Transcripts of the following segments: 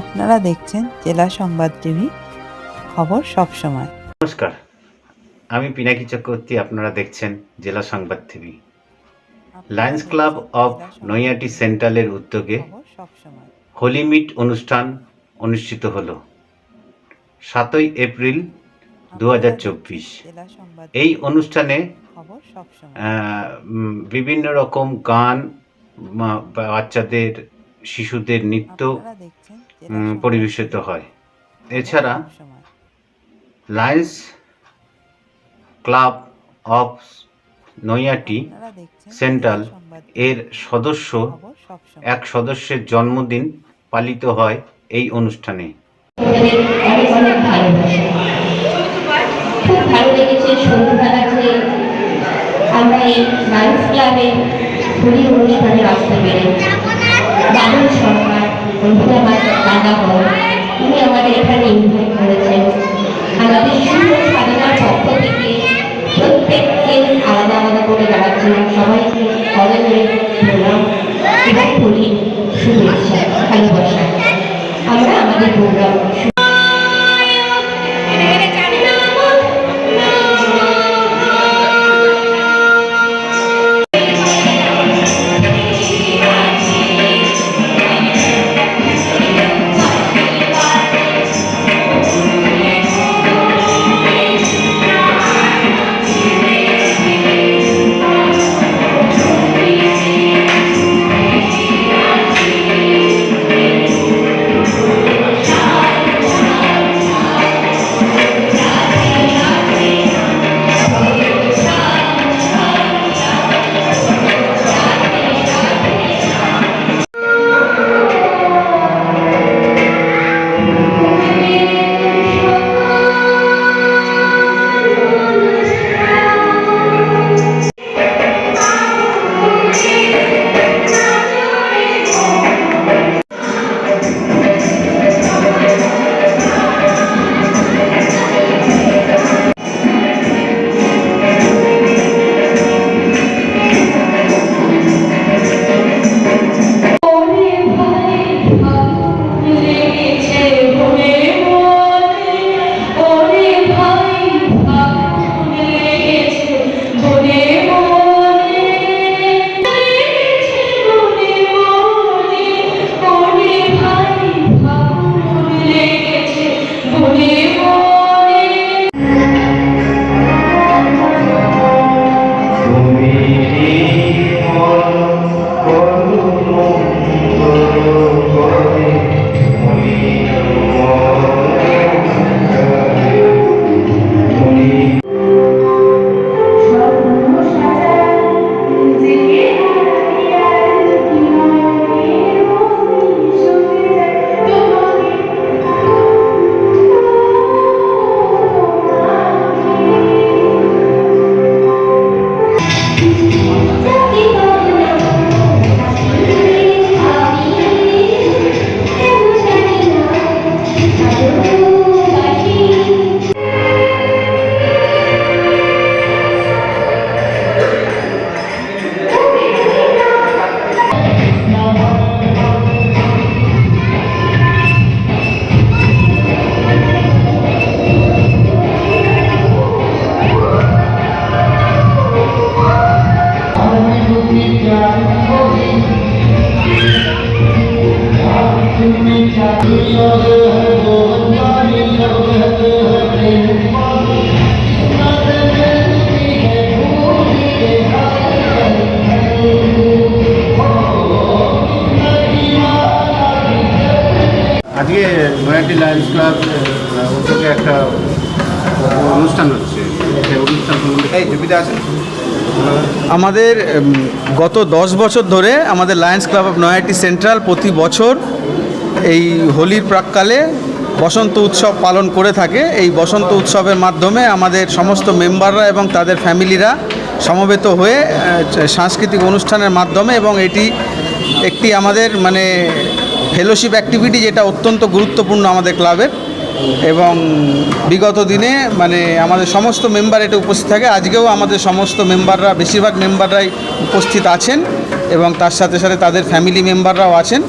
আপনারা দেখছেন জেলা সংবাদ টিভি খবর সব সময়। নমস্কার আমি পিনাকি চক্রবর্তী আপনারা দেখছেন জেলা সংবাদ TV. Lions Club of Naihati সেন্ট্রালের উদ্যোগে হোলি মিট অনুষ্ঠান অনুষ্ঠিত হল। সাতই এপ্রিল দু জেলা সংবাদ এই অনুষ্ঠানে বিভিন্ন রকম গান বাচ্চাদের শিশুদের নৃত্য পরিবেশিত হয়। এছাড়া। Lions Club of Naihati Central এর সদস্য এক সদস্যের জন্মদিন পালিত হয় এই অনুষ্ঠানে। অনেক অনেক ভালোবাসা খুব ভালো লেগেছে সন্ধ্যাবেলা যে আমরা এই লায়ন্স ক্লাবে হোলি অনুষ্ঠানে আসতে পেরে দারুণ সরকার বন্ধুরা আমার উনি আমাদের এখানে ইনভাইট করেছেন আমাদের পক্ষ থেকে প্রত্যেককে আলাদা আলাদা করে জানাচ্ছিলাম সবাইকে ধরে প্রণাম এবং হোলি শুভেচ্ছা ভালোবাসা আমরা আমাদের প্রোগ্রাম নয়াটি লায়ন্স ক্লাব উদ্যোগে একটা অনুষ্ঠান হচ্ছে। সেই অনুষ্ঠান সম্বন্ধে আমাদের গত দশ বছর ধরে আমাদের Lions Club of Naihati Central প্রতি বছর এই হোলির প্রাককালে বসন্ত উৎসব পালন করে থাকে। এই বসন্ত উৎসবের মাধ্যমে আমাদের সমস্ত মেম্বাররা এবং তাদের ফ্যামিলিরা সমবেত হয়ে সাংস্কৃতিক অনুষ্ঠানের মাধ্যমে এবং এটি একটি আমাদের মানে ফেলোশিপ অ্যাক্টিভিটি যেটা অত্যন্ত গুরুত্বপূর্ণ আমাদের ক্লাবের এবং বিগত দিনে মানে আমাদের সমস্ত মেম্বার এটা উপস্থিত থাকে। আজকেও আমাদের সমস্ত মেম্বাররা বেশিরভাগ মেম্বাররাই উপস্থিত আছেন এবং তার সাথে সাথে তাদের ফ্যামিলি মেম্বাররাও আছেন।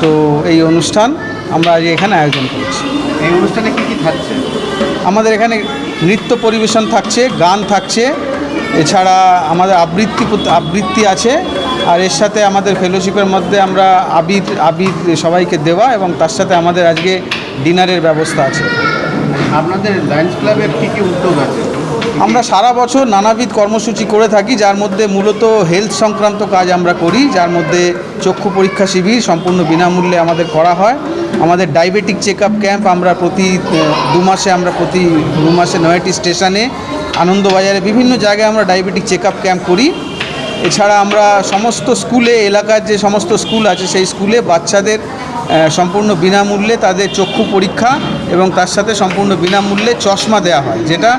তো এই অনুষ্ঠান আমরা আজ এখানে আয়োজন করেছি। এই অনুষ্ঠানে কী কী থাকছে? আমাদের এখানে নৃত্য পরিবেশন থাকছে গান থাকছে। এছাড়া আমাদের আবৃত্তি আবৃত্তি আছে। আর এর সাথে আমাদের ফেলোশিপের মধ্যে আমরা আবির আবির সবাইকে দেওয়া এবং তার সাথে আমাদের আজকে ডিনারের ব্যবস্থা আছে। আপনাদের লায়ন্স ক্লাবের কি কি উদ্যোগ আছে? আমরা সারা বছর নানাবিধ কর্মসূচি করে থাকি যার মধ্যে মূলত হেলথ সংক্রান্ত কাজ আমরা করি যার মধ্যে চক্ষু পরীক্ষা শিবির সম্পূর্ণ বিনামূল্যে আমাদের করা হয়। আমাদের ডায়াবেটিক চেক আপ ক্যাম্প আমরা প্রতি দু মাসে আমরা প্রতি দু মাসে নয়টি স্টেশনে আনন্দবাজারে বিভিন্ন জায়গায় আমরা ডায়াবেটিক চেক আপ ক্যাম্প করি। এছাড়া আমরা সমস্ত স্কুলে, এলাকার যে সমস্ত স্কুল আছে, সেই স্কুলে বাচ্চাদের সম্পূর্ণ বিনামূল্যে তাদের চক্ষু পরীক্ষা এবং তার সাথে সম্পূর্ণ বিনামূল্যে চশমা দেওয়া হয়, যেটা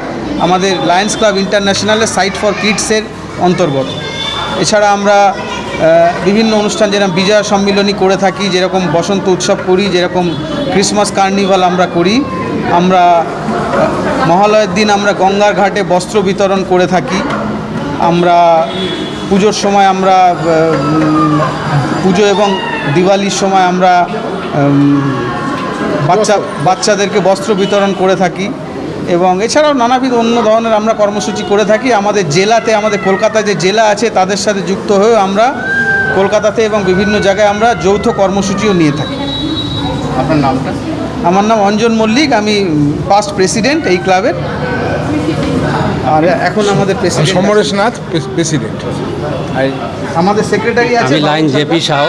আমাদের লায়ন্স ক্লাব ইন্টারন্যাশনালের সাইট ফর কিডসের অন্তর্গত। এছাড়া আমরা বিভিন্ন অনুষ্ঠান যেরকম বিজয়া সম্মিলনী করে থাকি, যেরকম বসন্ত উৎসব করি, যেরকম ক্রিসমাস কার্নিভাল আমরা করি, আমরা মহালয়ের দিন আমরা গঙ্গার ঘাটে বস্ত্র বিতরণ করে থাকি, আমরা পুজোর সময় আমরা পুজো এবং দিওয়ালির সময় আমরা বাচ্চা বাচ্চাদেরকে বস্ত্র বিতরণ করে থাকি এবং এছাড়াও নানাবিধ অন্য ধরনের আমরা কর্মসূচি করে থাকি। আমাদের জেলাতে আমাদের কলকাতায় যে জেলা আছে তাদের সাথে যুক্ত হয়েও আমরা কলকাতাতে এবং বিভিন্ন জায়গায় আমরা যৌথ কর্মসূচিও নিয়ে থাকি। আপনার নামটা? আমার নাম অঞ্জন মল্লিক আমি পাস্ট প্রেসিডেন্ট এই ক্লাবের আর এখন আমাদের প্রেসিডেন্ট সমরেশ নাথ প্রেসিডেন্ট আমাদের সেক্রেটারি আছে আমি লাইন জেপি। সাউ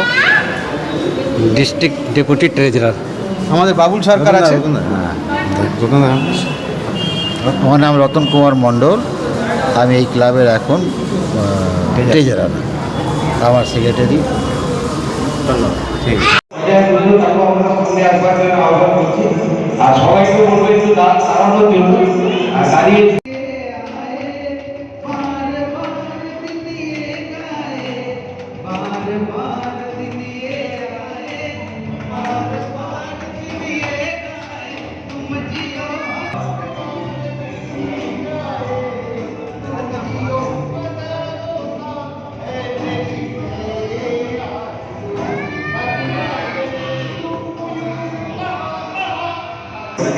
ডিস্ট্রিক্ট ডেপুটি ট্রেজারার আমাদের বাবুল সরকার আছে। আমার নাম রতন কুমার মণ্ডল। আমি এই ক্লাবের এখন ট্রেজারার আমার সেক্রেটারি আর সবাইকে বলব একটু দাঁড়ানোর জন্য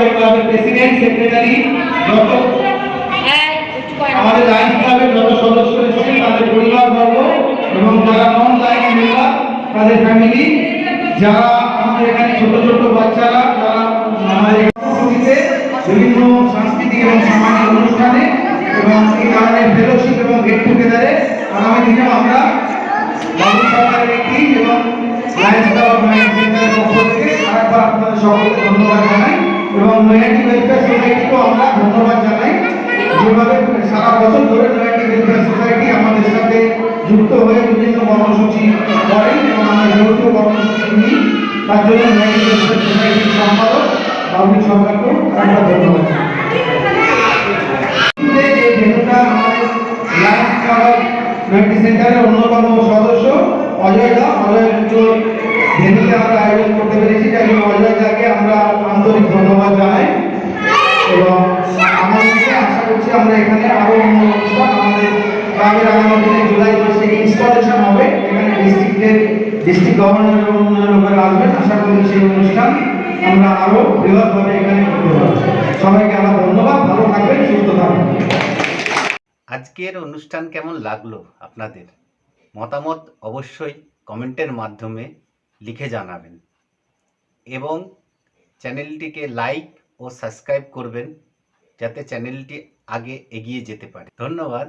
আমাদের ক্লাবের প্রেসিডেন্ট সেক্রেটারি যত আমাদের লাইন ক্লাবের যত সদস্য রয়েছে তাদের পরিবার বর্গ এবং যারা নন লাইন মেম্বার তাদের ফ্যামিলি যারা আমাদের এখানে ছোট ছোট বাচ্চারা যারা আমাদের সংস্কৃতিতে বিভিন্ন সাংস্কৃতিক এবং সামাজিক অনুষ্ঠানে এবং এই ধরনের ফেলোশিপ এবং গেট টুগেদারে আগামী দিনেও আমরা বাবু সরকারের একটি এবং লায়ন্স ক্লাব অফ মাইন্ড পক্ষ থেকে আরেকবার আপনাদের সকলকে ধন্যবাদ জানাই। এবং নয়াটি ওয়েলফেয়ার সোসাইটিকেও আমরা ধন্যবাদ জানাই। যেভাবে সারা বছর ধরে নয়াটি ওয়েলফেয়ার সোসাইটি আমাদের সাথে যুক্ত হয়ে বিভিন্ন কর্মসূচি করেন এবং আমরা যেহেতু কর্মসূচি নিই, তার জন্য নয়াটি ওয়েলফেয়ার সোসাইটির সম্পাদক বাবু সরকারকেও আরেকবার ধন্যবাদ নয়াটি সেন্টারের অন্যতম সদস্য অজয় দা। অজয় পুজোর ভেন্যুতে আমরা আয়োজন করতে পেরেছি তাই জন্য অজয় দাকে আমরা আন্তরিক ধন্যবাদ জানাই এবং আমার মধ্যে আশা করছি এখানে আরও আমাদের জুলাই মাসে ইনস্টলেশন হবে। এখানে ডিস্ট্রিক্টের ডিস্ট্রিক্ট গভর্নর অন্যান্য লোকেরা আসবেন। আশা করি সেই অনুষ্ঠান আমরা আরও বৃহৎভাবে এখানে সবাইকে আমার ধন্যবাদ। ভালো থাকবেন, সুস্থ থাকবেন। আজকের অনুষ্ঠান কেমন লাগল আপনাদের? মতামত অবশ্যই কমেন্টের মাধ্যমে লিখে জানাবেন। এবং চ্যানেলটিকে লাইক ও সাবস্ক্রাইব করবেন, যাতে চ্যানেলটি আগে এগিয়ে যেতে পারে। ধন্যবাদ।